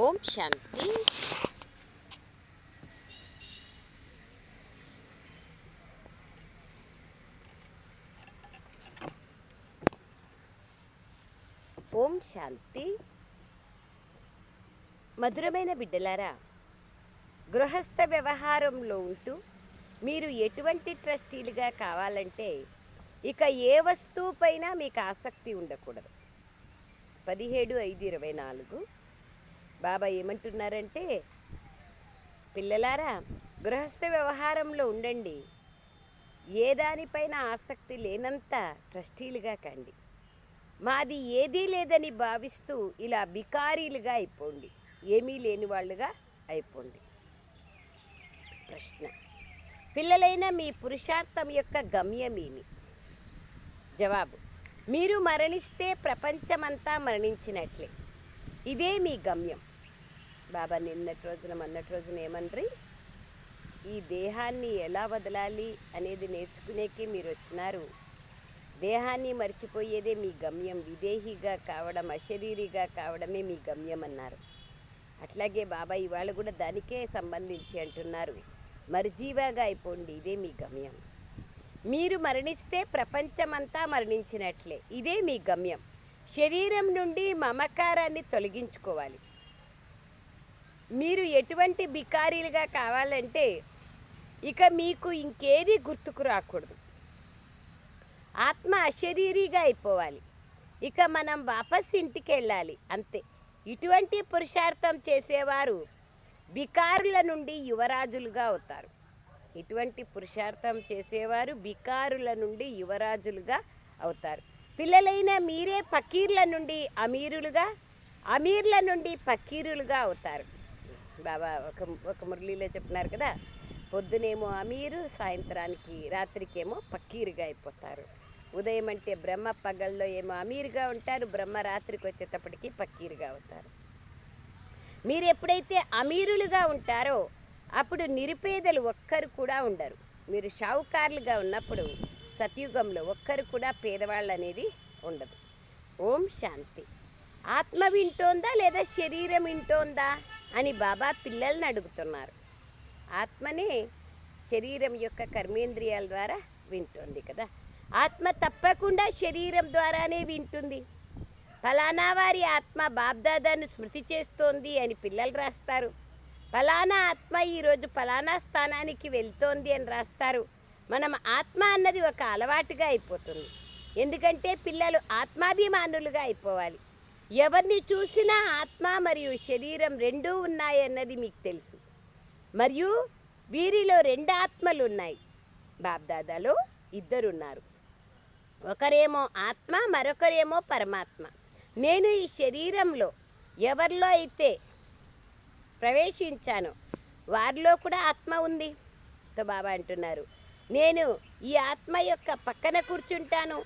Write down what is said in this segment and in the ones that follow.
ఓం శాంతి. ఓం శాంతి. మధురమైన బిడ్డలారా గృహస్థ వ్యవహారంలో ఉంటూ మీరు ఎటువంటి ట్రస్టీలుగా కావాలంటే ఇక ఏ వస్తువుపైన మీకు ఆసక్తి ఉండకూడదు. పదిహేడు ఐదు ఇరవై నాలుగు. బాబా ఏమంటున్నారంటే పిల్లలారా గృహస్థ వ్యవహారంలో ఉండండి. ఏ దానిపైన ఆసక్తి లేనంత ట్రస్టీలుగా కండి. మాది ఏదీ లేదని భావిస్తూ ఇలా బికారీలుగా అయిపోండి. ఏమీ లేని వాళ్ళుగా అయిపోండి. ప్రశ్న. పిల్లలైన మీ పురుషార్థం యొక్క గమ్యమేమి జవాబు. మీరు మరణిస్తే ప్రపంచమంతా మరణించినట్లే. ఇదే మీ గమ్యం. బాబా నిన్నటి రోజున మొన్నటి రోజున ఏమన్రి ఈ దేహాన్ని ఎలా వదలాలి అనేది నేర్చుకునేకే మీరు వచ్చినారు. దేహాన్ని మర్చిపోయేదే మీ గమ్యం. విదేహిగా కావడం అశరీరిగా కావడమే మీ గమ్యం అన్నారు. అట్లాగే బాబా ఇవాళ కూడా దానికే సంబంధించి అంటున్నారు. మరుజీవాగా అయిపోండి ఇదే మీ గమ్యం. మీరు మరణిస్తే ప్రపంచమంతా మరణించినట్లే ఇదే మీ గమ్యం. శరీరం నుండి మమకారాన్ని తొలగించుకోవాలి. మీరు ఎటువంటి బికారీలుగా కావాలంటే ఇక మీకు ఇంకేది గుర్తుకు రాకూడదు. ఆత్మ అశరీరిగా అయిపోవాలి. ఇక మనం వాపస్ ఇంటికి వెళ్ళాలి అంతే. ఇటువంటి పురుషార్థం చేసేవారు బికారుల నుండి యువరాజులుగా అవుతారు. ఇటువంటి పురుషార్థం చేసేవారు బికారుల నుండి యువరాజులుగా అవుతారు. పిల్లలైన మీరే పకీర్ల నుండి అమీరులుగా అమీర్ల నుండి పకీరులుగా అవుతారు. బాబా ఒక ఒక మురళీలో చెప్పినారు కదా. పొద్దునేమో అమీరు సాయంత్రానికి రాత్రికేమో పక్కీరుగా అయిపోతారు. ఉదయం అంటే బ్రహ్మ పగల్లో ఏమో అమీరుగా ఉంటారు బ్రహ్మ రాత్రికి వచ్చేటప్పటికి పక్కీరుగా అవుతారు. మీరు ఎప్పుడైతే అమీరులుగా ఉంటారో అప్పుడు నిరుపేదలు ఒక్కరు కూడా ఉండరు. మీరు షావుకారులుగా ఉన్నప్పుడు సతయుగంలో ఒక్కరు కూడా పేదవాళ్ళు అనేది ఉండదు. ఓం శాంతి. ఆత్మ వింటోందా లేదా శరీరం వింటోందా? అని బాబా పిల్లల్ని అడుగుతున్నారు. ఆత్మని శరీరం యొక్క కర్మేంద్రియాల ద్వారా వింటోంది కదా. ఆత్మ తప్పకుండా శరీరం ద్వారానే వింటుంది. ఫలానా వారి ఆత్మ బాబ్దాదాను స్మృతి చేస్తోంది అని పిల్లలు రాస్తారు. ఫలానా ఆత్మ ఈరోజు ఫలానా స్థానానికి వెళ్తోంది అని రాస్తారు. మనం ఆత్మ అన్నది ఒక అలవాటుగా అయిపోతుంది. ఎందుకంటే పిల్లలు ఆత్మాభిమానులుగా అయిపోవాలి. ఎవరిని చూసినా ఆత్మ మరియు శరీరం రెండూ ఉన్నాయన్నది మీకు తెలుసు. మరియు వీరిలో రెండు ఆత్మలు ఉన్నాయి. బాబ్దాదాలో ఇద్దరున్నారు. ఒకరేమో ఆత్మ మరొకరేమో పరమాత్మ. నేను ఈ శరీరంలో ఎవరిలో అయితే ప్రవేశించాను వారిలో కూడా ఆత్మ ఉంది. తో బాబా అంటున్నారు. నేను ఈ ఆత్మ యొక్క పక్కన కూర్చుంటాను.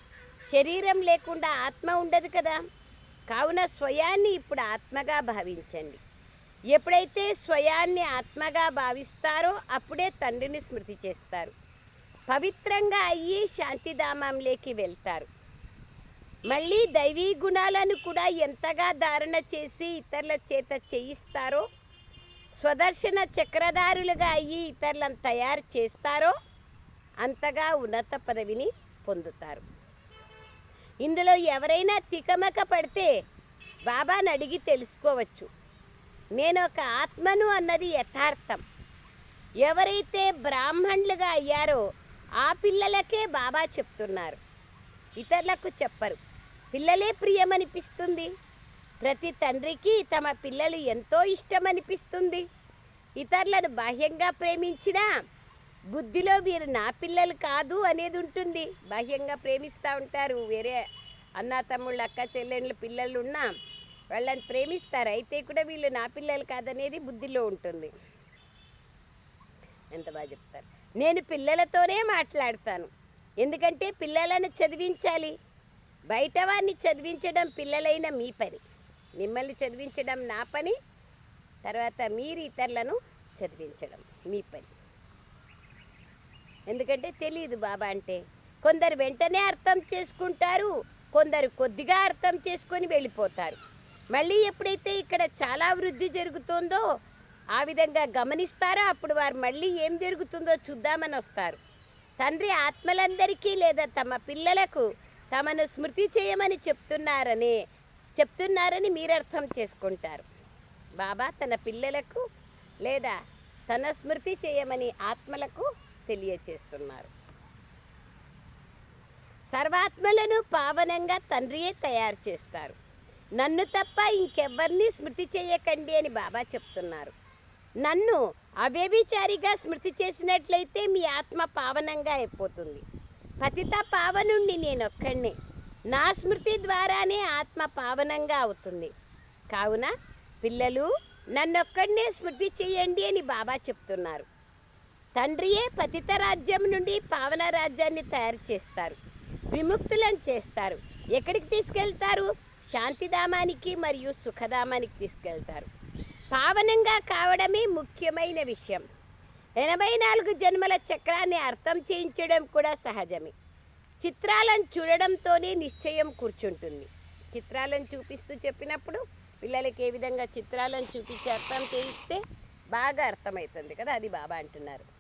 శరీరం లేకుండా ఆత్మ ఉండదు కదా. కావున స్వయాన్ని ఇప్పుడు ఆత్మగా భావించండి. ఎప్పుడైతే స్వయాన్ని ఆత్మగా భావిస్తారో అప్పుడే తండ్రిని స్మృతి చేస్తారు. పవిత్రంగా అయ్యి శాంతిధామంలోకి వెళ్తారు. మళ్ళీ దైవీ గుణాలను కూడా ఎంతగా ధారణ చేసి ఇతరుల చేత చేయిస్తారో స్వదర్శన చక్రధారులుగా అయ్యి ఇతరులను తయారు చేస్తారో అంతగా ఉన్నత పదవిని పొందుతారు. ఇందులో ఎవరైనా తికమక పడితే బాబాను అడిగి తెలుసుకోవచ్చు. నేను ఒక ఆత్మను అన్నది యథార్థం. ఎవరైతే బ్రాహ్మణులుగా అయ్యారో ఆ పిల్లలకే బాబా చెప్తున్నారు. ఇతరులకు చెప్పరు. పిల్లలే ప్రియమనిపిస్తుంది. ప్రతి తండ్రికి తమ పిల్లలు ఎంతో ఇష్టమనిపిస్తుంది. ఇతరులను బాహ్యంగా ప్రేమించినా బుద్ధిలో వీరు నా పిల్లలు కాదు అనేది ఉంటుంది. బాహ్యంగా ప్రేమిస్తూ ఉంటారు. వేరే అన్న తమ్ముళ్ళు అక్క చెల్లెళ్ళు పిల్లలు ఉన్నా వాళ్ళని ప్రేమిస్తారు. అయితే కూడా వీళ్ళు నా పిల్లలు కాదనేది బుద్ధిలో ఉంటుంది. ఎంత బాగా చెప్తారు. నేను పిల్లలతోనే మాట్లాడతాను. ఎందుకంటే పిల్లలను చదివించాలి. బయట వారిని చదివించడం పిల్లలైన మీ పని. మిమ్మల్ని చదివించడం నా పని. తర్వాత మీరు ఇతరులను చదివించడం మీ పని. ఎందుకంటే తెలియదు బాబా అంటే. కొందరు వెంటనే అర్థం చేసుకుంటారు కొందరు కొద్దిగా అర్థం చేసుకొని వెళ్ళిపోతారు. మళ్ళీ ఎప్పుడైతే ఇక్కడ చాలా వృద్ధి జరుగుతుందో ఆ విధంగా గమనిస్తారో అప్పుడు వారు మళ్ళీ ఏం జరుగుతుందో చూద్దామని వస్తారు. తండ్రి ఆత్మలందరికీ లేదా తమ పిల్లలకు తమను స్మృతి చేయమని చెప్తున్నారని చెప్తున్నారని మీరు అర్థం చేసుకుంటారు. బాబా తన పిల్లలకు లేదా తన స్మృతి చేయమని ఆత్మలకు తెలియచేస్తున్నారు. సర్వాత్మలను పావనంగా తండ్రియే తయారు చేస్తారు. నన్ను తప్ప ఇంకెవ్వరిని స్మృతి చేయకండి అని బాబా చెప్తున్నారు. నన్ను అవ్యభిచారిగా స్మృతి చేసినట్లయితే మీ ఆత్మ పావనంగా అయిపోతుంది. పతిత పావనుండి నేనొక్కడినే. నా స్మృతి ద్వారానే ఆత్మ పావనంగా అవుతుంది. కావున పిల్లలు నన్నొక్కడినే స్మృతి చేయండి అని బాబా చెప్తున్నారు. తండ్రియే పతిత రాజ్యం నుండి పావన రాజ్యాన్ని తయారు చేస్తారు. విముక్తులను చేస్తారు. ఎక్కడికి తీసుకెళ్తారు? శాంతిధామానికి మరియు సుఖధామానికి తీసుకెళ్తారు. పావనంగా కావడమే ముఖ్యమైన విషయం. ఎనభై నాలుగు జన్మల చక్రాన్ని అర్థం చేయించడం కూడా సహజమే. చిత్రాలను చూడడంతోనే నిశ్చయం కూర్చుంటుంది. చిత్రాలను చూపిస్తూ చెప్పినప్పుడు పిల్లలకి ఏ విధంగా చిత్రాలను చూపించి అర్థం చేయిస్తే బాగా అర్థమవుతుంది కదా అది బాబా అంటున్నారు.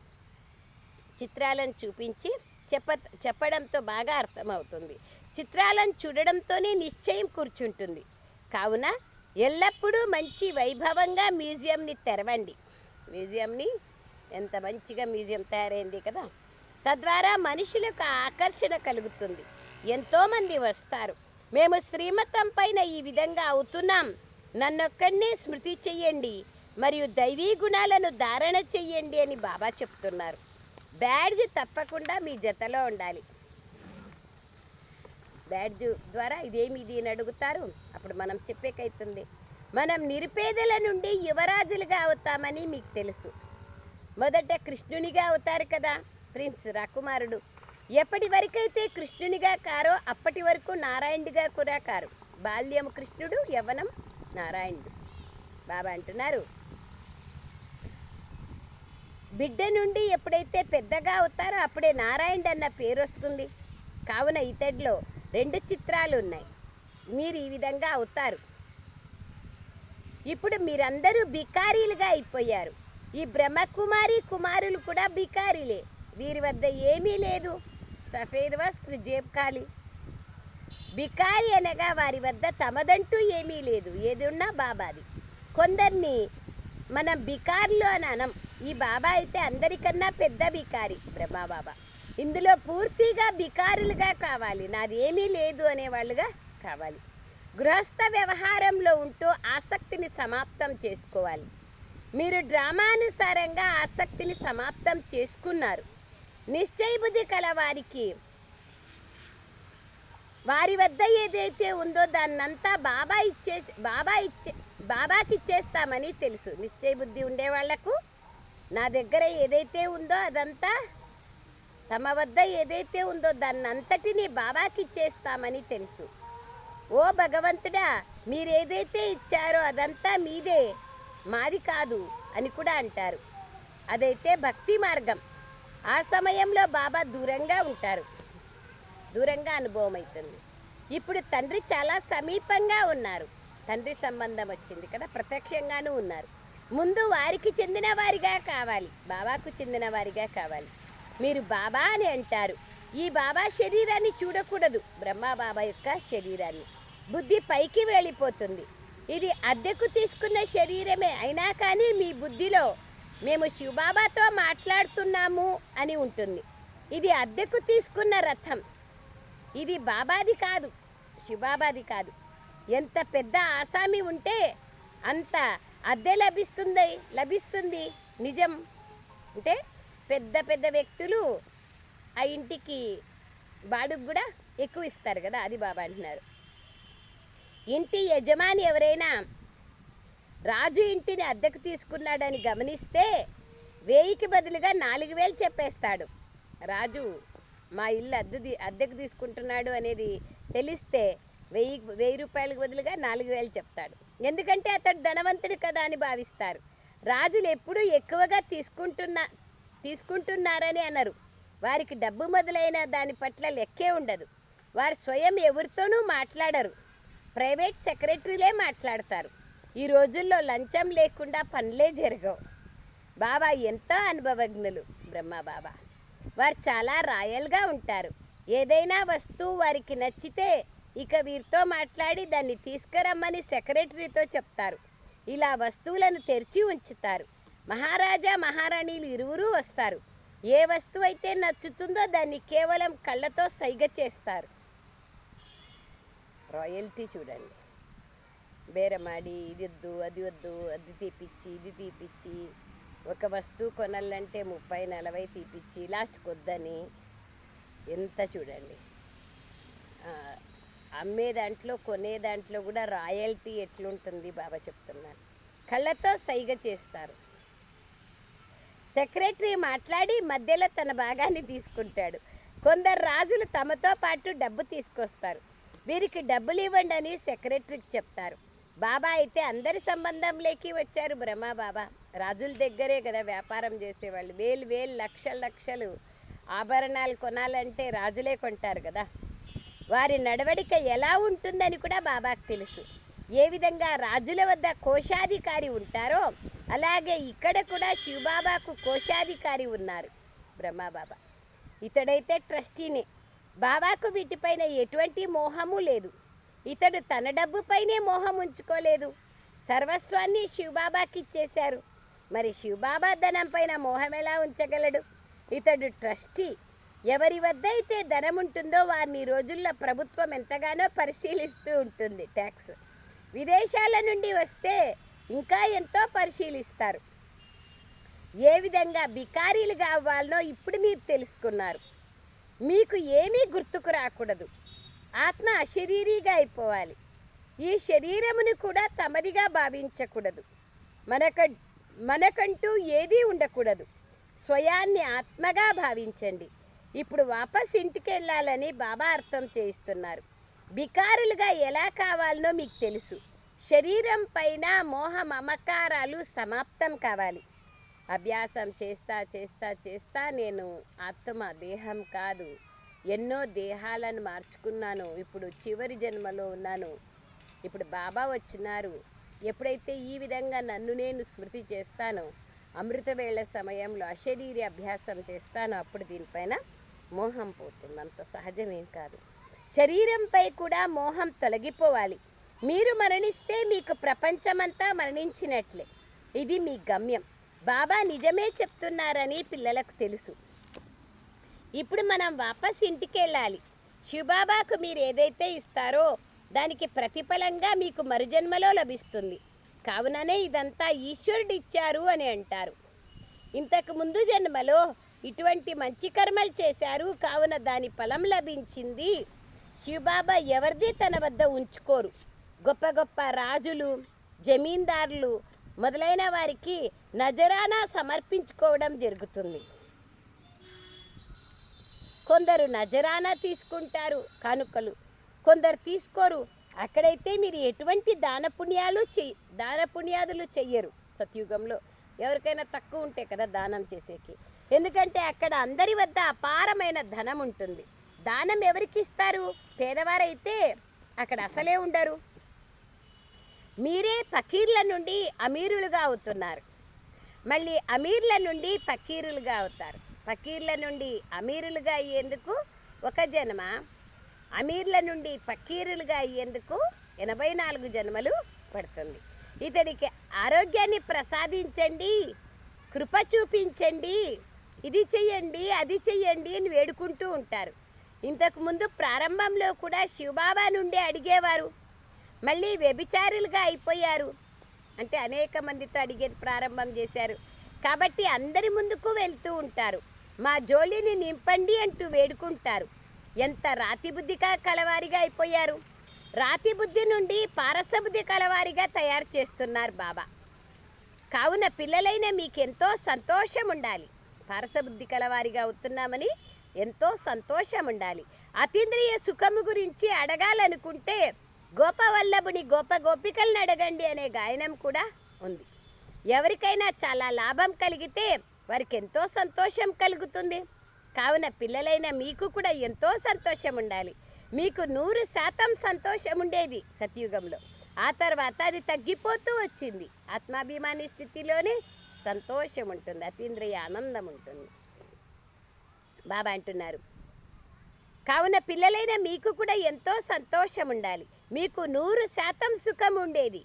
చిత్రాలను చూపించి చెప్ప చెప్పడంతో బాగా అర్థమవుతుంది. చిత్రాలను చూడడంతోనే నిశ్చయం కూర్చుంటుంది. కావున ఎల్లప్పుడూ మంచి వైభవంగా మ్యూజియంని తెరవండి. మ్యూజియంని ఎంత మంచిగా మ్యూజియం తయారైంది కదా! తద్వారా మనుషులకు ఆకర్షణ కలుగుతుంది. ఎంతోమంది వస్తారు. మేము శ్రీమతం పైన ఈ విధంగా అవుతున్నాం. నన్నొక్కడినే స్మృతి చెయ్యండి. మరియు దైవీ గుణాలను ధారణ చెయ్యండి అని బాబా చెప్తున్నారు. బ్యాడ్జ్ తప్పకుండా మీ జతలో ఉండాలి. బ్యాడ్జ్ ద్వారా ఇదేమి ఇది అని అడుగుతారు. అప్పుడు మనం చెప్పేకైతుంది. మనం నిరుపేదల నుండి యువరాజులుగా అవుతామని మీకు తెలుసు. మొదట కృష్ణునిగా అవుతారు కదా ప్రిన్స్ రాకుమారుడు. ఎప్పటి వరకైతే కృష్ణునిగా కారో అప్పటి వరకు నారాయణుడిగా కూడా కారు. బాల్యం కృష్ణుడు యవనం నారాయణుడు. బాబా అంటున్నారు బిడ్డ నుండి ఎప్పుడైతే పెద్దగా అవుతారో అప్పుడే నారాయణ అన్న పేరు వస్తుంది. కావున ఇతడిలో రెండు చిత్రాలు ఉన్నాయి. మీరు ఈ విధంగా అవుతారు. ఇప్పుడు మీరందరూ బికారీలుగా అయిపోయారు. ఈ బ్రహ్మకుమారి కుమారులు కూడా బికారీలే. వీరి వద్ద ఏమీ లేదు. సఫేద్ వస్త్ర జేబ్ ఖాళీ. బికారి అనగా వారి వద్ద తమదంటూ ఏమీ లేదు. ఏదున్నా బాబాది. కొందరిని మనం బికార్లు అని అనం. ఈ బాబా అయితే అందరికన్నా పెద్ద బికారి. ప్రభా బాబా. ఇందులో పూర్తిగా బికారులుగా కావాలి. నాది ఏమీ లేదు అనేవాళ్ళుగా కావాలి. గృహస్థ వ్యవహారంలో ఉంటూ ఆసక్తిని సమాప్తం చేసుకోవాలి. మీరు డ్రామానుసారంగా ఆసక్తిని సమాప్తం చేసుకున్నారు. నిశ్చయబుద్ధి కల కలవారికి వారి వద్ద ఏదైతే ఉందో దాన్నంతా బాబా ఇచ్చే బాబా ఇచ్చే బాబాకి ఇచ్చేస్తామని తెలుసు. నిశ్చయ బుద్ధి ఉండే వాళ్ళకు నా దగ్గర ఏదైతే ఉందో అదంతా తమ వద్ద ఏదైతే ఉందో దాన్నంతటిని బాబాకి ఇచ్చేస్తామని తెలుసు. ఓ భగవంతుడా మీరేదైతే ఇచ్చారో అదంతా మీదే మాది కాదు అని కూడా అంటారు. అదైతే భక్తి మార్గం. ఆ సమయంలో బాబా దూరంగా ఉంటారు. దూరంగా అనుభవం అవుతుంది ఇప్పుడు తండ్రి చాలా సమీపంగా ఉన్నారు. తండ్రి సంబంధం వచ్చింది కదా ప్రత్యక్షంగానూ ఉన్నారు. ముందు వారికి చెందిన వారిగా కావాలి బాబాకు చెందిన వారిగా కావాలి. మీరు బాబా అని అంటారు. ఈ బాబా శరీరాన్ని చూడకూడదు బ్రహ్మ బాబా యొక్క శరీరాన్ని. బుద్ధి పైకి వెళ్ళిపోతుంది. ఇది అద్దెకు తీసుకున్న శరీరమే అయినా కానీ మీ బుద్ధిలో మేము శివబాబాతో మాట్లాడుతున్నాము అని ఉంటుంది. ఇది అద్దెకు తీసుకున్న రథం. ఇది బాబాది కాదు శివబాబాది కాదు. ఎంత పెద్ద ఆసామి ఉంటే అంత అద్దె లభిస్తుంది లభిస్తుంది. నిజం. అంటే పెద్ద పెద్ద వ్యక్తులు ఆ ఇంటికి బాడుగ్ కూడా ఎక్కువ ఇస్తారు కదా అది బాబా అంటున్నారు. ఇంటి యజమాని ఎవరైనా రాజు ఇంటిని అద్దెకు తీసుకున్నాడని గమనిస్తే వేయికి బదులుగా నాలుగు వేలు చెప్పేస్తాడు. రాజు మా ఇల్లు అద్దె అద్దెకు తీసుకుంటున్నాడు అనేది తెలిస్తే వెయ్యి వెయ్యి రూపాయలకు బదులుగా నాలుగు వేలు చెప్తాడు. ఎందుకంటే అతడు ధనవంతుడు కదా అని భావిస్తారు. రాజులు ఎప్పుడూ ఎక్కువగా తీసుకుంటున్నా తీసుకుంటున్నారని అనరు. వారికి డబ్బు మొదలైన దాని పట్ల లెక్కే ఉండదు. వారు స్వయం ఎవరితోనూ మాట్లాడరు. ప్రైవేట్ సెక్రటరీలే మాట్లాడతారు. ఈ రోజుల్లో లంచం లేకుండా పనులే జరగవు. బాబా ఎంతో అనుభవజ్ఞులు. బ్రహ్మ బాబా. వారు చాలా రాయల్గా ఉంటారు. ఏదైనా వస్తువు వారికి నచ్చితే ఇక వీరితో మాట్లాడి దాన్ని తీసుకురమ్మని సెక్రటరీతో చెప్తారు. ఇలా వస్తువులను తెరిచి ఉంచుతారు. మహారాజా మహారాణీలు ఇరువురు వస్తారు. ఏ వస్తువు అయితే నచ్చుతుందో దాన్ని కేవలం కళ్ళతో సైగ చేస్తారు. రాయల్టీ చూడండి. బేరమాడి ఇది వద్దు అది వద్దు అది తీపిచ్చి ఇది తీపిచ్చి ఒక వస్తువు కొనాలంటే ముప్పై నలభై తీపిచ్చి లాస్ట్కి వద్దని ఎంత చూడండి. అమ్మే దాంట్లో కొనే దాంట్లో కూడా రాయల్టీ ఎట్లుంటుంది బాబా చెప్తున్నాను. కళ్ళతో సైగ చేస్తారు. సెక్రటరీ మాట్లాడి మధ్యలో తన భాగాన్ని తీసుకుంటాడు. కొందరు రాజులు తమతో పాటు డబ్బు తీసుకొస్తారు. వీరికి డబ్బులు ఇవ్వండి అని సెక్రటరీకి చెప్తారు. బాబా అయితే అందరి సంబంధంలోకి వచ్చారు బ్రహ్మ బాబా. రాజుల దగ్గరే కదా వ్యాపారం చేసేవాళ్ళు. వేలు వేలు లక్షలు లక్షలు. ఆభరణాలు కొనాలంటే రాజులే కొంటారు కదా. వారి నడవడిక ఎలా ఉంటుందని కూడా బాబాకు తెలుసు. ఏ విధంగా రాజుల వద్ద కోశాధికారి ఉంటారో అలాగే ఇక్కడ కూడా శివబాబాకు కోశాధికారి ఉన్నారు. బ్రహ్మబాబా ఇతడైతే ట్రస్టీనే. బాబాకు వీటిపైన ఎటువంటి మోహము లేదు. ఇతడు తన డబ్బుపైనే మోహం ఉంచుకోలేదు. సర్వస్వాన్ని శివబాబాకి ఇచ్చేశారు మరి శివబాబా ధనం పైన మోహం ఎలా ఉంచగలడు? ఇతడు ట్రస్టీ. ఎవరి వద్ద అయితే ధనం ఉంటుందో వారిని రోజుల్లో ప్రభుత్వం ఎంతగానో పరిశీలిస్తూ ఉంటుంది ట్యాక్స్. విదేశాల నుండి వస్తే ఇంకా ఎంతో పరిశీలిస్తారు. ఏ విధంగా బికారీలు కావాలనో ఇప్పుడు మీరు తెలుసుకున్నారు. మీకు ఏమీ గుర్తుకు రాకూడదు. ఆత్మ అశరీరిగా అయిపోవాలి. ఈ శరీరమును కూడా తమదిగా భావించకూడదు. మనక మనకంటూ ఏదీ ఉండకూడదు. స్వయాన్ని ఆత్మగా భావించండి. ఇప్పుడు వాపస్ ఇంటికి వెళ్ళాలని బాబా అర్థం చేయిస్తున్నారు. బికారులుగా ఎలా కావాలనో మీకు తెలుసు. శరీరం పైన మోహ మమకారాలు సమాప్తం కావాలి. అభ్యాసం చేస్తా చేస్తా చేస్తా నేను ఆత్మ దేహం కాదు. ఎన్నో దేహాలను మార్చుకున్నాను. ఇప్పుడు చివరి జన్మలో ఉన్నాను. ఇప్పుడు బాబా వచ్చినారు. ఎప్పుడైతే ఈ విధంగా నన్ను నేను స్మృతి చేస్తానో అమృతవేళ సమయంలో అశరీరి అభ్యాసం చేస్తానో అప్పుడు దీనిపైన మోహం పోతుంది. అంత సహజమేం కాదు. శరీరంపై కూడా మోహం తొలగిపోవాలి. మీరు మరణిస్తే మీకు ప్రపంచమంతా మరణించినట్లే. ఇది మీ గమ్యం. బాబా నిజమే చెప్తున్నారని పిల్లలకు తెలుసు. ఇప్పుడు మనం వాపస్ ఇంటికి వెళ్ళాలి శివబాబాకు మీరు ఏదైతే ఇస్తారో దానికి ప్రతిఫలంగా మీకు మరుజన్మలో లభిస్తుంది. కావుననే ఇదంతా ఈశ్వరుడిచ్చారు అని అంటారు. ఇంతకు ముందు జన్మలో ఇటువంటి మంచి కర్మలు చేశారు. కావున దాని ఫలం లభించింది. శివబాబా ఎవరిది? తన వద్ద ఉంచుకోరు. గొప్ప గొప్ప రాజులు జమీందారులు మొదలైన వారికి నజరానా సమర్పించుకోవడం జరుగుతుంది. కొందరు నజరానా తీసుకుంటారు కానుకలు. కొందరు తీసుకోరు. అక్కడైతే మీరు ఎటువంటి దాన పుణ్యాలు చెయ్యి దాన పుణ్యాదులు చెయ్యరు సత్యుగంలో. ఎవరికైనా తక్కువ ఉంటే కదా దానం చేసేకి. ఎందుకంటే అక్కడ అందరి వద్ద అపారమైన ధనం ఉంటుంది. దానం ఎవరికి ఇస్తారు? పేదవారైతే అక్కడ అసలే ఉండరు. మీరే ఫకీర్ల నుండి అమీరులుగా అవుతున్నారు. మళ్ళీ అమీర్ల నుండి ఫకీరులుగా అవుతారు. ఫకీర్ల నుండి అమీరులుగా అయ్యేందుకు ఒక జన్మ అమీర్ల నుండి ఫకీరులుగా అయ్యేందుకు ఎనభై నాలుగు జన్మలు పడుతుంది. ఇతడికి ఆరోగ్యాన్ని ప్రసాదించండి కృప చూపించండి ఇది చెయ్యండి అది చెయ్యండి అని వేడుకుంటూ ఉంటారు. ఇంతకుముందు ప్రారంభంలో కూడా శివబాబా నుండి అడిగేవారు. మళ్ళీ వ్యభిచారులుగా అయిపోయారు. అంటే అనేక మందితో అడిగే ప్రారంభం చేశారు. కాబట్టి అందరి ముందుకు వెళ్తూ ఉంటారు. మా జోలిని నింపండి అంటూ వేడుకుంటారు. ఎంత రాతి బుద్ధిగా కలవారిగా అయిపోయారు. రాతి బుద్ధి నుండి పారసబుద్ధి కలవారిగా తయారు చేస్తున్నారు బాబా. కావున పిల్లలైన మీకెంతో సంతోషం ఉండాలి పారసబుద్ధి కలవారిగా అవుతున్నామని ఎంతో సంతోషం ఉండాలి అతీంద్రియ సుఖము గురించి అడగాలనుకుంటే గోపవల్లభుని గోప గోపికల్ని అడగండి అనే గాయనం కూడా ఉంది. ఎవరికైనా చాలా లాభం కలిగితే వారికి ఎంతో సంతోషం కలుగుతుంది. కావున పిల్లలైన మీకు కూడా ఎంతో సంతోషం ఉండాలి మీకు నూరు శాతం సంతోషం ఉండేది సత్యుగంలో. ఆ తర్వాత అది తగ్గిపోతూ వచ్చింది. ఆత్మాభిమాని స్థితిలోనే సంతోషం ఉంటుంది అతీంద్రియ ఆనందం ఉంటుంది బాబా అంటున్నారు కావున పిల్లలైన మీకు కూడా ఎంతో సంతోషం ఉండాలి మీకు నూరు శాతం సుఖం ఉండేది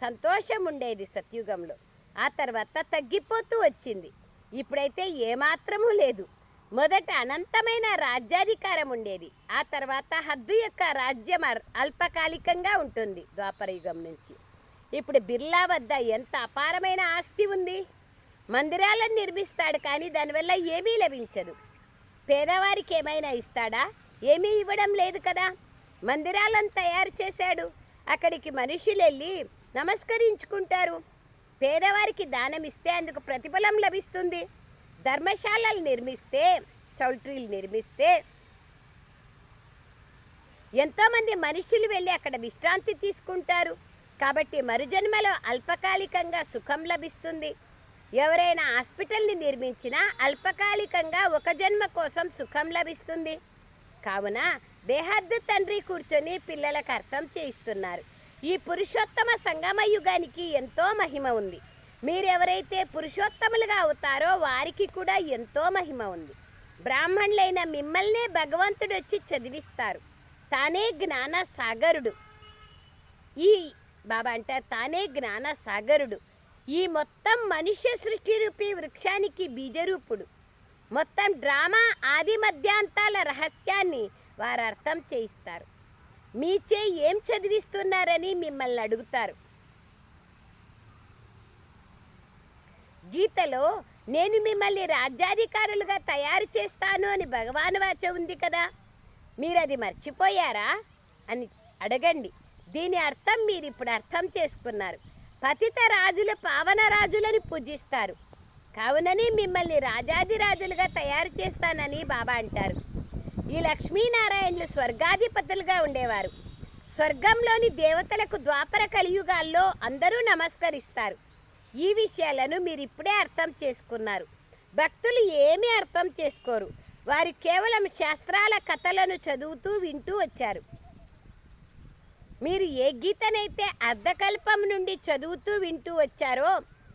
సంతోషం ఉండేది సత్యుగంలో. ఆ తర్వాత తగ్గిపోతూ వచ్చింది. ఇప్పుడైతే ఏమాత్రము లేదు. మొదట అనంతమైన రాజ్యాధికారం ఉండేది ఆ తర్వాత హద్దు యొక్క రాజ్యం అల్పకాలికంగా ఉంటుంది ద్వాపరయుగం నుంచి. ఇప్పుడు బిర్లా వద్ద ఎంత అపారమైన ఆస్తి ఉంది? మందిరాలను నిర్మిస్తాడు కానీ దానివల్ల ఏమీ లభించదు. పేదవారికి ఏమైనా ఇస్తాడా? ఏమీ ఇవ్వడం లేదు కదా. మందిరాలను తయారు చేశాడు. అక్కడికి మనుషులు వెళ్ళి నమస్కరించుకుంటారు. పేదవారికి దానం ఇస్తే అందుకు ప్రతిఫలం లభిస్తుంది. ధర్మశాలలు నిర్మిస్తే చౌల్ట్రీలు నిర్మిస్తే ఎంతోమంది మనుషులు వెళ్ళి అక్కడ విశ్రాంతి తీసుకుంటారు. కాబట్టి మరుజన్మలో అల్పకాలికంగా సుఖం లభిస్తుంది. ఎవరైనా హాస్పిటల్ని నిర్మించినా అల్పకాలికంగా ఒక జన్మ కోసం సుఖం లభిస్తుంది. కావున బేహద్దు తండ్రి కూర్చొని పిల్లలకు అర్థం చేయిస్తున్నారు. ఈ పురుషోత్తమ సంగమ యుగానికి ఎంతో మహిమ ఉంది. మీరెవరైతే పురుషోత్తములుగా అవుతారో వారికి కూడా ఎంతో మహిమ ఉంది. బ్రాహ్మణులైన మిమ్మల్నే భగవంతుడు వచ్చి చదివిస్తారు. తానే జ్ఞాన సాగరుడు ఈ బాబా అంటారు తానే జ్ఞాన సాగరుడు ఈ మొత్తం మనుష్య సృష్టి రూపీ వృక్షానికి బీజరూపుడు. మొత్తం డ్రామా ఆది మధ్యాంతాల రహస్యాన్ని వారు అర్థం చేయిస్తారు మీచే ఏం చదివిస్తున్నారని మిమ్మల్ని అడుగుతారు. గీతలో నేను మిమ్మల్ని రాజ్యాధికారులుగా తయారు చేస్తాను అని భగవాన్ వాచ ఉంది కదా. మీరు అది మర్చిపోయారా? అని అడగండి. దీని అర్థం మీరు ఇప్పుడు అర్థం చేసుకున్నారు. పతిత రాజులు పావన రాజులని పూజిస్తారు. కావునని మిమ్మల్ని రాజాది రాజులుగా తయారు చేస్తానని బాబా అంటారు. ఈ లక్ష్మీనారాయణులు స్వర్గాధిపతులుగా ఉండేవారు. స్వర్గంలోని దేవతలకు ద్వాపర కలియుగాల్లో అందరూ నమస్కరిస్తారు. ఈ విషయాలను మీరు ఇప్పుడే అర్థం చేసుకున్నారు. భక్తులు ఏమీ అర్థం చేసుకోరు. వారు కేవలం శాస్త్రాల కథలను చదువుతూ వింటూ వచ్చారు. మీరు ఏ గీతనైతే అర్ధకల్పం నుండి చదువుతూ వింటూ వచ్చారో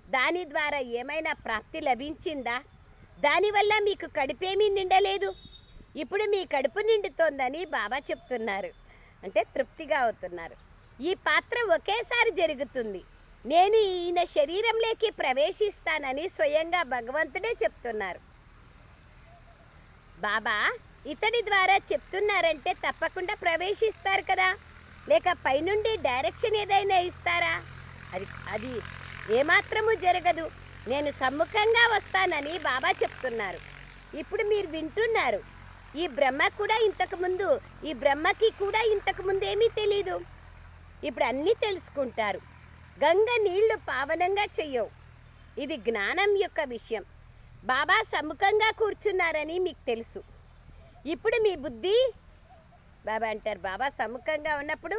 దాని ద్వారా ఏమైనా ప్రాప్తి లభించిందా? దానివల్ల మీకు కడుపేమీ నిండలేదు? ఇప్పుడు మీ కడుపు నిండుతోందని బాబా చెప్తున్నారు. అంటే తృప్తిగా అవుతున్నారు. ఈ పాత్ర ఒకేసారి జరుగుతుంది. నేను ఈయన శరీరంలోకి ప్రవేశిస్తానని స్వయంగా భగవంతుడే చెప్తున్నారు. బాబా ఇతడి ద్వారా చెప్తున్నారంటే తప్పకుండా ప్రవేశిస్తారు కదా? లేక పైనుండి డైరెక్షన్ ఏదైనా ఇస్తారా? అది అది ఏమాత్రము జరగదు. నేను సమ్ముఖంగా వస్తానని బాబా చెప్తున్నారు. ఇప్పుడు మీరు వింటున్నారు. ఈ బ్రహ్మ కూడా ఇంతకుముందు ఈ బ్రహ్మకి కూడా ఇంతకుముందు ఏమీ తెలీదు. ఇప్పుడు అన్నీ తెలుసుకుంటారు. గంగ నీళ్ళు పావనంగా చెయ్యవు. ఇది జ్ఞానం యొక్క విషయం. బాబా సముఖంగా కూర్చున్నారని మీకు తెలుసు. ఇప్పుడు మీ బుద్ధి బాబా అంటారు. బాబా సముఖంగా ఉన్నప్పుడు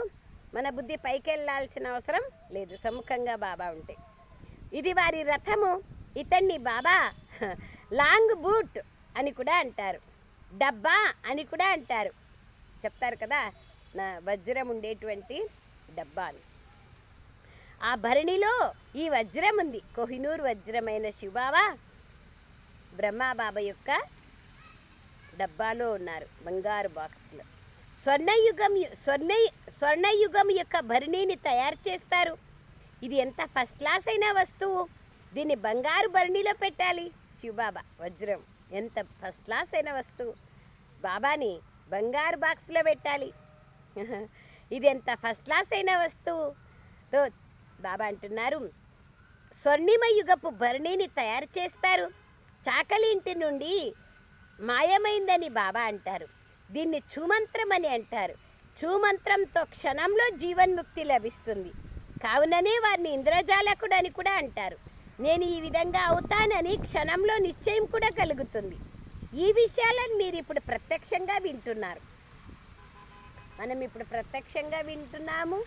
మన బుద్ధి పైకి వెళ్ళాల్సిన అవసరం లేదు. సముఖంగా బాబా ఉంటే. ఇది వారి రథము. ఇతన్ని బాబా లాంగ్ బూట్ అని కూడా అంటారు. డబ్బా అని కూడా అంటారు. చెప్తారు కదా నా వజ్రం ఉండేటువంటి డబ్బా అని. ఆ భరణిలో ఈ వజ్రం ఉంది. కోహినూర్ వజ్రమైన శివబాబా బ్రహ్మాబాబా యొక్క డబ్బాలో ఉన్నారు. బంగారు బాక్స్లో స్వర్ణయుగం స్వర్ణ స్వర్ణయుగం యొక్క భరణిని తయారు చేస్తారు. ఇది ఎంత ఫస్ట్ క్లాస్ అయిన వస్తువు. దీన్ని బంగారు భరణిలో పెట్టాలి. శివబాబా వజ్రం. ఎంత ఫస్ట్ క్లాస్ అయిన వస్తువు. బాబాని బంగారు బాక్స్లో పెట్టాలి. ఇది ఎంత ఫస్ట్ క్లాస్ అయిన వస్తువు. తో బాబా అంటున్నారు స్వర్ణిమ యుగపు భరణిని తయారు చేస్తారు. చాకలి ఇంటి నుండి మాయమైందని బాబా అంటారు. దీన్ని చూమంత్రం అని అంటారు. చూమంత్రంతో క్షణంలో జీవన్ముక్తి లభిస్తుంది. కావుననే వారిని ఇంద్రజాలకుడు అని కూడా అంటారు. నేను ఈ విధంగా అవుతానని క్షణంలో నిశ్చయం కూడా కలుగుతుంది. ఈ విషయాలను మీరు ఇప్పుడు ప్రత్యక్షంగా వింటున్నారు. మనం ఇప్పుడు ప్రత్యక్షంగా వింటున్నాము.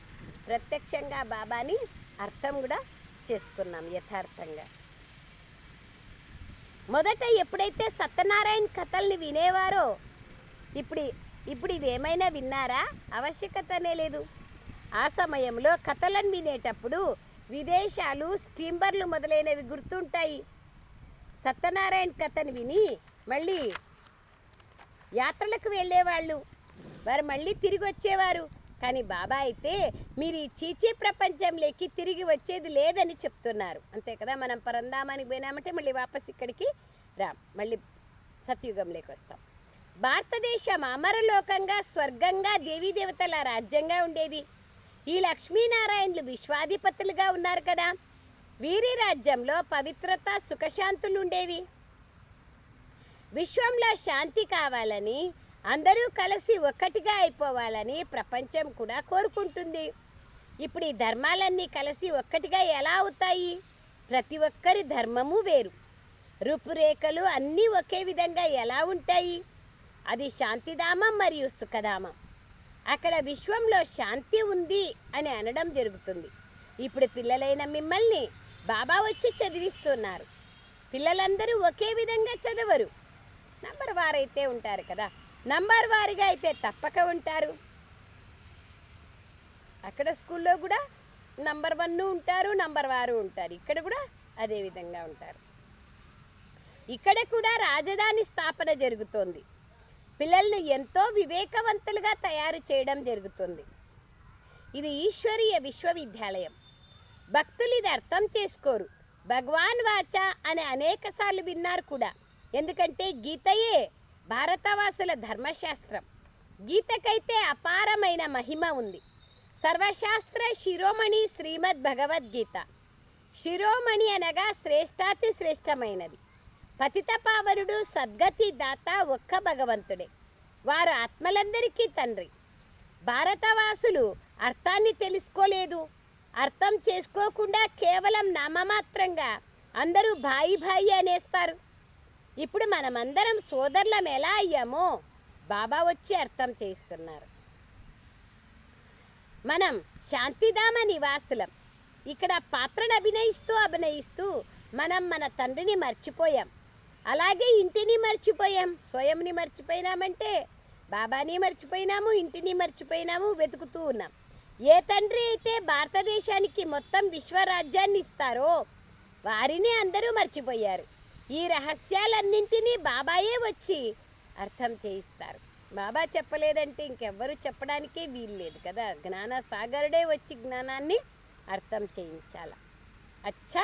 ప్రత్యక్షంగా బాబాని అర్థం కూడా చేసుకున్నాం యథార్థంగా. మొదట ఎప్పుడైతే సత్యనారాయణ కథల్ని వినేవారో ఇప్పుడు ఇప్పుడు ఇవేమైనా విన్నారా? ఆవశ్యకతనే లేదు. ఆ సమయంలో కథలను వినేటప్పుడు విదేశాలు స్టీంబర్లు మొదలైనవి గుర్తుంటాయి. సత్యనారాయణ కథను విని మళ్ళీ యాత్రలకు వెళ్ళేవాళ్ళు. వారు మళ్ళీ తిరిగి వచ్చేవారు. కానీ బాబా అయితే మీరు ఈ చీచీ ప్రపంచంలోకి తిరిగి వచ్చేది లేదని చెప్తున్నారు. అంతే కదా? మనం పరంధామానికి పోయినామంటే మళ్ళీ వాపస్ ఇక్కడికి రాం. మళ్ళీ సత్యుగంలోకి వస్తాం. భారతదేశం అమరలోకంగా స్వర్గంగా దేవీదేవతల రాజ్యంగా ఉండేది. ఈ లక్ష్మీనారాయణులు విశ్వాధిపతులుగా ఉన్నారు కదా. వీరి రాజ్యంలో పవిత్రత సుఖశాంతులు ఉండేవి. విశ్వంలో శాంతి కావాలని అందరూ కలిసి ఒక్కటిగా అయిపోవాలని ప్రపంచం కూడా కోరుకుంటుంది. ఇప్పుడు ఈ ధర్మాలన్నీ కలిసి ఒక్కటిగా ఎలా అవుతాయి? ప్రతి ఒక్కరి ధర్మము వేరు. రూపురేఖలు అన్నీ ఒకే విధంగా ఎలా ఉంటాయి? అది శాంతిధామం మరియు సుఖధామం. అక్కడ విశ్వంలో శాంతి ఉంది అని అనడం జరుగుతుంది. ఇప్పుడు పిల్లలైన మిమ్మల్ని బాబా వచ్చి చదివిస్తున్నారు. పిల్లలందరూ ఒకే విధంగా చదవరు. నంబర్ వారైతే ఉంటారు కదా. నంబర్ వారిగా అయితే తప్పక ఉంటారు. అక్కడ స్కూల్లో కూడా నంబర్ వన్ ఉంటారు నంబర్ వారు ఉంటారు. ఇక్కడ కూడా అదే విధంగా ఉంటారు. ఇక్కడ కూడా రాజధాని స్థాపన జరుగుతోంది. పిల్లలను ఎంతో వివేకవంతులుగా తయారు చేయడం జరుగుతుంది. ఇది ఈశ్వరీయ విశ్వవిద్యాలయం. భక్తులు ఇది అర్థం చేసుకోరు. భగవాన్ వాచ అని అనేక సార్లు విన్నారు కూడా. ఎందుకంటే గీతయే భారతవాసుల ధర్మశాస్త్రం. గీతకైతే అపారమైన మహిమ ఉంది. సర్వశాస్త్ర శిరోమణి శ్రీమద్ భగవద్గీత శిరోమణి అనగా శ్రేష్టాతి శ్రేష్టమైనది. పతితపావనుడు సద్గతి దాత ఒక్క భగవంతుడే. వారు ఆత్మలందరికీ తండ్రి. భారతవాసులు అర్థాన్ని తెలుసుకోలేదు. అర్థం చేసుకోకుండా కేవలం నామమాత్రంగా అందరూ భాయి భాయి అనేస్తారు. ఇప్పుడు మనమందరం సోదరులం ఎలా అయ్యామో బాబా వచ్చి అర్థం చేయిస్తున్నారు. మనం శాంతిధామ నివాసులం. ఇక్కడ పాత్రను అభినయిస్తూ అభినయిస్తూ మనం మన తండ్రిని మర్చిపోయాం. అలాగే ఇంటిని మర్చిపోయాం. స్వయంని మర్చిపోయినామంటే బాబాని మర్చిపోయినాము ఇంటిని మర్చిపోయినాము వెతుకుతూ ఉన్నాం. ఏ తండ్రి అయితే భారతదేశానికి మొత్తం విశ్వరాజ్యాన్ని ఇస్తారో వారిని అందరూ మర్చిపోయారు. ఈ రహస్యాలన్నింటినీ బాబాయే వచ్చి అర్థం చేయిస్తారు. బాబా చెప్పలేదంటే ఇంకెవ్వరు చెప్పడానికే వీల్లేదు కదా. జ్ఞాన సాగరుడే వచ్చి జ్ఞానాన్ని అర్థం చేయించాల. అచ్చా!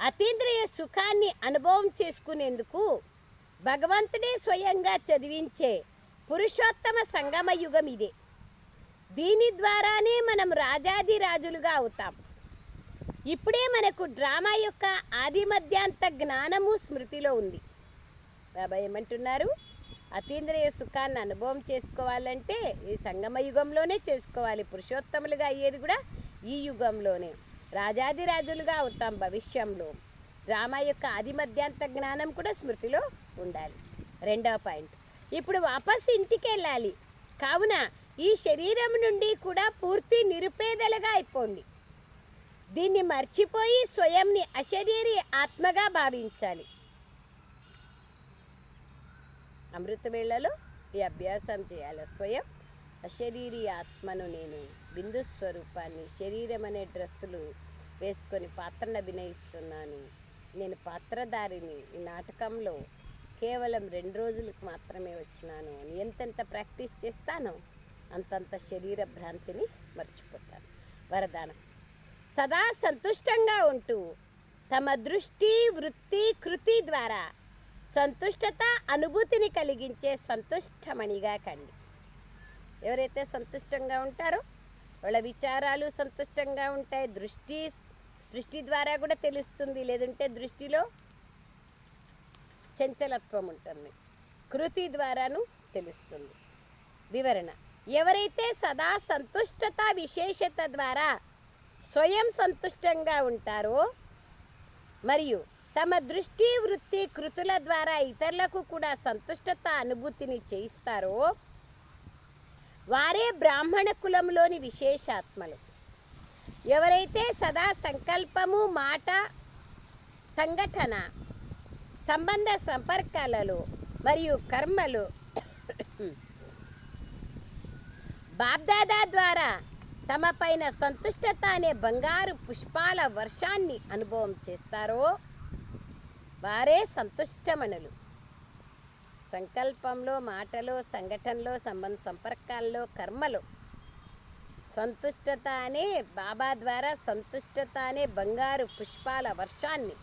అతీంద్రియ సుఖాన్ని అనుభవం చేసుకునేందుకు భగవంతుడే స్వయంగా చదివించే పురుషోత్తమ సంగమ యుగం ఇదే. దీని ద్వారానే మనం రాజాది రాజులుగా అవుతాం. ఇప్పుడే మనకు డ్రామా యొక్క ఆది మధ్యాంత జ్ఞానము స్మృతిలో ఉంది. బాబా ఏమంటున్నారు? అతీంద్రియ సుఖాన్ని అనుభవం చేసుకోవాలంటే ఈ సంగమ యుగంలోనే చేసుకోవాలి. పురుషోత్తములుగా అయ్యేది కూడా ఈ యుగంలోనే. రాజాది రాజులుగా అవుతాం భవిష్యంలో. రామ యొక్క ఆది మధ్యాంత జ్ఞానం కూడా స్మృతిలో ఉండాలి. రెండవ పాయింట్. ఇప్పుడు వాపస్ ఇంటికి వెళ్ళాలి కావున ఈ శరీరం నుండి కూడా పూర్తి నిరుపేదలుగా అయిపోండి. దీన్ని మర్చిపోయి స్వయంని అశరీరి ఆత్మగా భావించాలి. అమృత వేళలో ఈ అభ్యాసం చేయాలి. స్వయం అశరీరి ఆత్మను నేను బిందు స్వరూపాన్ని శరీరం అనే డ్రెస్సులు వేసుకొని పాత్రను అభినయిస్తున్నాను. నేను పాత్రధారిని. ఈ నాటకంలో కేవలం రెండు రోజులకు మాత్రమే వచ్చినాను. అని ఎంతెంత ప్రాక్టీస్ చేస్తానో అంతంత శరీర భ్రాంతిని మర్చిపోతాను. వరదానం. సదా సంతుష్టంగా ఉంటూ తమ దృష్టి వృత్తి కృతి ద్వారా సంతుష్టత అనుభూతిని కలిగించే సంతుష్టమణిగా కండి. ఎవరైతే సంతుష్టంగా ఉంటారో వాళ్ళ విచారాలు సంతుష్టంగా ఉంటాయి దృష్టి దృష్టి ద్వారా కూడా తెలుస్తుంది. లేదంటే దృష్టిలో చంచలత్వం ఉంటుంది. కృతి ద్వారాను తెలుస్తుంది. వివరణ. ఎవరైతే సదా సంతుష్టత విశేషత ద్వారా స్వయం సంతుష్టంగా ఉంటారో మరియు తమ దృష్టి వృత్తి కృతుల ద్వారా ఇతరులకు కూడా సంతుష్టత అనుభూతిని చేయిస్తారో వారే బ్రాహ్మణ కులంలోని విశేషాత్మలు. ఎవరైతే సదా సంకల్పము మాట సంఘటన సంబంధ సంపర్కాలలో మరియు కర్మలు బాబ్దాదా ద్వారా తమ పైన సంతుష్టత అనే బంగారు పుష్పాల వర్షాన్ని అనుభవం చేస్తారో వారే సంతుష్టమణులు. సంకల్పంలో మాటలో సంఘటనలో సంబంధ సంపర్కాల్లో కర్మలో సంతుష్టత అనే బాబా ద్వారా సంతుష్టత అనే బంగారు పుష్పాల వర్షాన్ని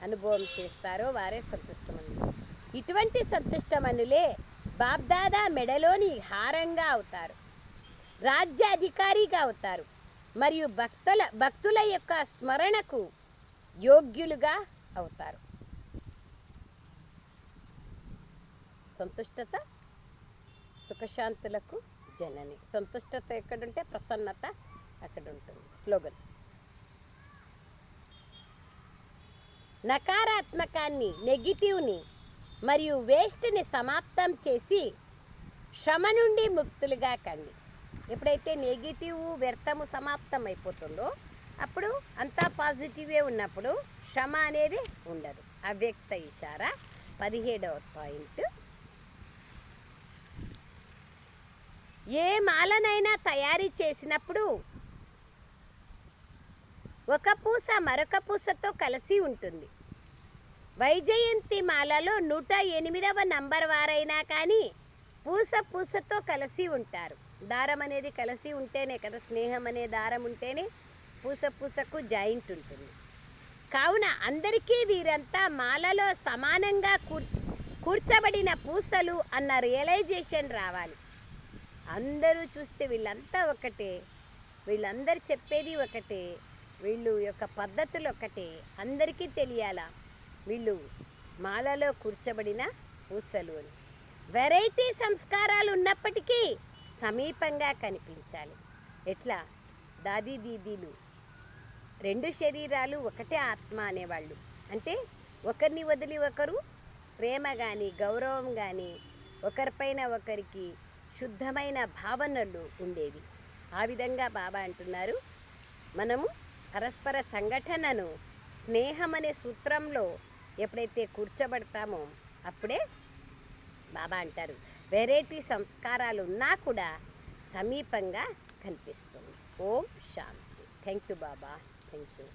అనుభవం చేస్తారో వారే సంతుష్టమనులు ఇటువంటి సంతుష్టమనులే బాబ్దాదా మెడలోని హారంగా అవుతారు. రాజ్య అధికారిగా అవుతారు. మరియు భక్తుల భక్తుల యొక్క స్మరణకు యోగ్యులుగా అవుతారు. సంతుష్టత సుఖశాంతులకు జనని. సంతుష్టత ఎక్కడుంటే ప్రసన్నత అక్కడ ఉంటుంది స్లోగన్. నకారాత్మకాన్ని నెగిటివ్ని మరియు వేస్ట్ని సమాప్తం చేసి శ్రమ నుండి ముక్తులుగా కండి. ఎప్పుడైతే నెగిటివ్ వ్యర్థము సమాప్తం అయిపోతుందో అప్పుడు అంతా పాజిటివే ఉన్నప్పుడు శ్రమ అనేది ఉండదు. అవ్యక్త ఇషారా పదిహేడవ పాయింట్. ఏ మాలనైనా తయారీ చేసినప్పుడు ఒక పూస మరొక పూసతో కలిసి ఉంటుంది. వైజయంతి మాలలో నూట ఎనిమిదవ నంబర్ వారైనా కానీ పూస పూసతో కలిసి ఉంటారు. దారం అనేది కలిసి ఉంటేనే కదా స్నేహం అనే దారం ఉంటేనే పూస పూసకు జాయింట్ ఉంటుంది. కావున అందరికీ వీరంతా మాలలో సమానంగా కూర్చబడిన పూసలు అన్న రియలైజేషన్ రావాలి. అందరూ చూస్తే వీళ్ళంతా ఒకటే. వీళ్ళందరూ చెప్పేది ఒకటే. వీళ్ళు యొక్క పద్ధతులు ఒకటే. అందరికీ తెలియాలా. వీళ్ళు మాలలో కూర్చబడిన ఊసలు అని. వెరైటీ సంస్కారాలు ఉన్నప్పటికీ సమీపంగా కనిపించాలి. ఎట్లా? దాదీ దీదీలు. రెండు శరీరాలు ఒకటే ఆత్మ అనేవాళ్ళు. అంటే ఒకరిని వదిలి ఒకరు ప్రేమ కానీ గౌరవం కానీ ఒకరిపైన ఒకరికి శుద్ధమైన భావనలు ఉండేవి. ఆ విధంగా బాబా అంటున్నారు మనము పరస్పర సంఘటనను స్నేహం అనే సూత్రంలో ఎప్పుడైతే కూర్చోబడతామో అప్పుడే బాబా అంటారు వెరైటీ సంస్కారాలు ఉన్నా కూడా సమీపంగా కనిపిస్తుంది. ఓం శాంతి. Thank you Baba. Thank you.